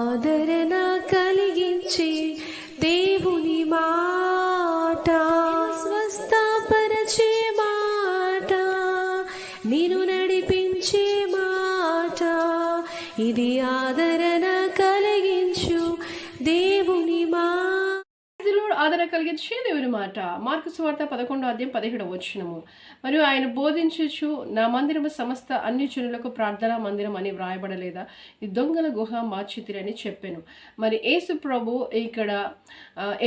ఆదరణ కలిగించి దేవుని మాట. స్వస్థపరచే మాట. నేను నడిపించే మాట. ఇది ఆదరణ కలిగించు ఆదరణ కలిగించే దేవుని మాట? మార్కు సువార్త పదకొండో అధ్యాయం పదిహేడవ వచ్చినము మరియు ఆయన బోధించచ్చు నా మందిరము సమస్త అన్ని జనులకు ప్రార్థనా మందిరం అని వ్రాయబడలేదా? ఈ దొంగల గుహ మార్చితిరని చెప్పాను. మరి యేసు ప్రభు ఇక్కడ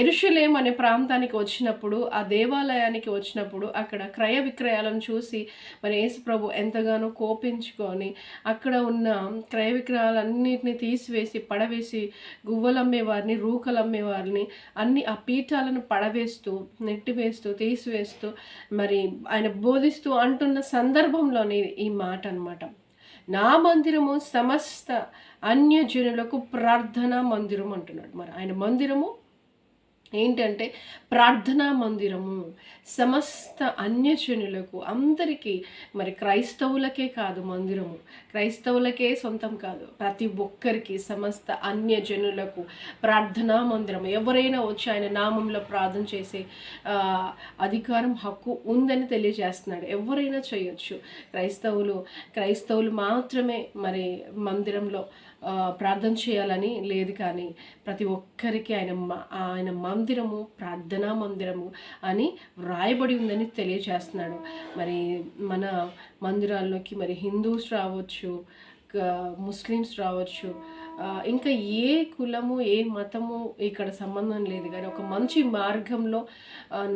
ఎరుషులేం అనే ప్రాంతానికి వచ్చినప్పుడు ఆ దేవాలయానికి వచ్చినప్పుడు అక్కడ క్రయ విక్రయాలను చూసి మరి యేసు ప్రభు ఎంతగానో కోపించుకొని అక్కడ ఉన్న క్రయ విక్రయాలన్నింటినీ తీసివేసి పడవేసి గువ్వలమ్మే వారిని రూకలమ్మే వారిని అన్ని ఆ పీఠాలను పడవేస్తూ నెట్టివేస్తూ తీసివేస్తూ మరి ఆయన బోధిస్తూ అంటున్న సందర్భంలోనే ఈ మాట అన్నమాట నా మందిరము సమస్త అన్యజనులకు ప్రార్థనా మందిరం అంటున్నాడు. మరి ఆయన మందిరము ఏంటంటే ప్రార్థనా మందిరము సమస్త అన్యజనులకు అందరికీ మరి క్రైస్తవులకే కాదు మందిరము క్రైస్తవులకే సొంతం కాదు ప్రతి ఒక్కరికి సమస్త అన్యజనులకు ప్రార్థనా మందిరం ఎవరైనా వచ్చి ఆయన నామంలో ప్రార్థన చేసే అధికారం హక్కు ఉందని తెలియజేస్తున్నాడు. ఎవరైనా చేయొచ్చు. క్రైస్తవులు క్రైస్తవులు మాత్రమే మరి మందిరంలో ప్రార్థన చేయాలని లేదు కానీ ప్రతి ఒక్కరికి ఆయన ఆయన మందిరము ప్రార్థనా మందిరము అని వ్రాయబడి ఉందని తెలియజేస్తున్నాడు మరి మన మందిరాల్లోకి మరి హిందూస్ రావచ్చు ముస్లిమ్స్ రావచ్చు ఇంకా ఏ కులము ఏ మతము ఇక్కడ సంబంధం లేదు. కానీ ఒక మంచి మార్గంలో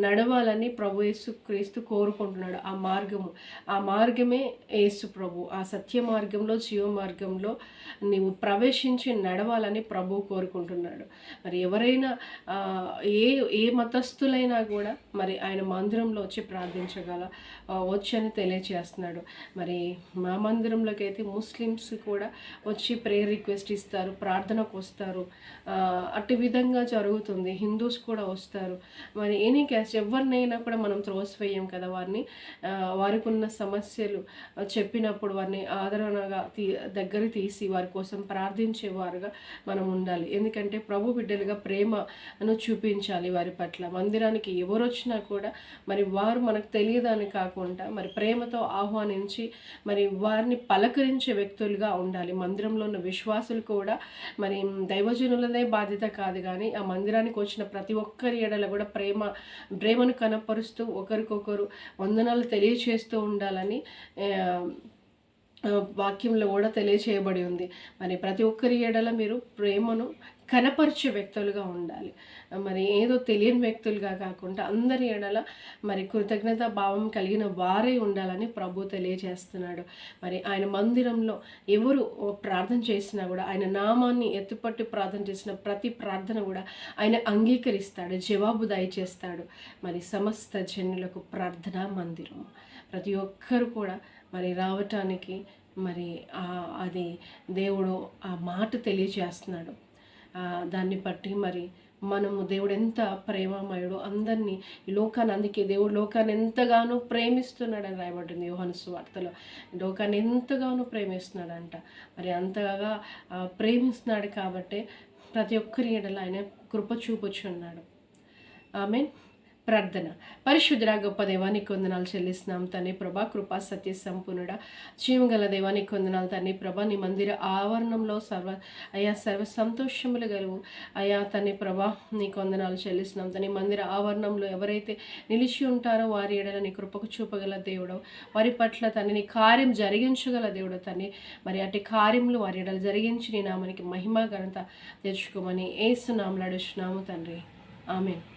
నడవాలని ప్రభు యేసు క్రీస్తు కోరుకుంటున్నాడు. ఆ మార్గము ఆ మార్గమే యేసు ప్రభు. ఆ సత్య మార్గంలో జీవ మార్గంలో నీవు ప్రవేశించి నడవాలని ప్రభు కోరుకుంటున్నాడు. మరి ఎవరైనా ఏ ఏ మతస్థులైనా కూడా మరి ఆయన మందిరంలో వచ్చి ప్రార్థించగల వచ్చి వచ్చని తెలియచేస్తున్నాడు. మరి మా మందిరంలోకి అయితే ముస్లిమ్స్ కూడా వచ్చి ప్రేయర్ రిక్వెస్ట్ ఇస్తారు ప్రార్థనకు వస్తారు. అట్టి విధంగా జరుగుతుంది. హిందూస్ కూడా వస్తారు. మరి ఎనీ క్యాస్ట్ ఎవరినైనా కూడా మనం త్రోసివేయం కదా వారిని. వారికి ఉన్న సమస్యలు చెప్పినప్పుడు వారిని ఆదరణగా తీ దగ్గర తీసి వారి కోసం ప్రార్థించేవారుగా మనం ఉండాలి. ఎందుకంటే ప్రభు బిడ్డలుగా ప్రేమను చూపించాలి వారి పట్ల. మందిరానికి ఎవరు వచ్చినా కూడా మరి వారు మనకు తెలియదని కాకుండా మరి ప్రేమతో ఆహ్వానించి మరి వారిని పలకరించే వ్యక్తులుగా ఉండాలి. మందిరంలో ఉన్న విశ్వాసులకు కూడా మరి దైవజనులదే బాధ్యత కాదు కానీ ఆ మందిరానికి వచ్చిన ప్రతి ఒక్కరి ఎడల కూడా ప్రేమ ప్రేమను కనపరుస్తూ ఒకరికొకరు వందనాలు తెలియచేస్తూ ఉండాలని వాక్యంలో కూడా తెలియచేయబడి ఉంది. మరి ప్రతి ఒక్కరి ఎడల మీరు ప్రేమను కనపరిచే వ్యక్తులుగా ఉండాలి. మరి ఏదో తెలియని వ్యక్తులుగా కాకుండా అందరి ఎడల మరి కృతజ్ఞత భావం కలిగిన వారే ఉండాలని ప్రభు తెలియజేస్తున్నాడు. మరి ఆయన మందిరంలో ఎవరు ప్రార్థన చేసినా కూడా ఆయన నామాన్ని ఎత్తుపట్టి ప్రార్థన చేసిన ప్రతి ప్రార్థన కూడా ఆయన అంగీకరిస్తాడు జవాబు దయచేస్తాడు. మరి సమస్త జనులకు ప్రార్థనా మందిరం. ప్రతి ఒక్కరు కూడా మరి రావటానికి మరి అది దేవుడు ఆ మాట తెలియజేస్తున్నాడు. దాన్ని బట్టి మరి మనము దేవుడు ఎంత ప్రేమమయుడు అందరినీ ఈ లోకాన్ని అందుకే దేవుడు లోకాన్ని ఎంతగానో ప్రేమిస్తున్నాడని రాయబడింది యోహాను వార్తలో లోకాన్ని ఎంతగానో ప్రేమిస్తున్నాడంట. మరి అంతగా ప్రేమిస్తున్నాడు కాబట్టి ప్రతి ఒక్కరి ఎడల ఆయన కృప చూపుచున్నాడు ఆమె ప్రార్థన. పరిశుద్ధ గొప్ప దేవానికి వందనాలు చెల్లిస్తున్నాం తండ్రి ప్రభా కృపా సత్య సంపూర్ణుడ. జీవగల దేవానికి వందనాలు తండ్రి ప్రభా నీ మందిర ఆవరణంలో సర్వ అయా సర్వ సంతోషములు గలవు అయా తన్ని ప్రభా నీకు వందనాలు చెల్లిస్తున్నాం తని మందిర ఆవరణంలో ఎవరైతే నిలిచి ఉంటారో వారి ఎడల నీ కృపకు చూపగల దేవుడు వారి పట్ల తన్ని నీ కార్యం జరిగించగల దేవుడు తన్ని మరి అటు కార్యములు వారి ఎడల జరిగించి నీ నామానికి మహిమ ఘనత తెచ్చుకోమని ఏసు అడుచున్నాము తండ్రి. ఆమె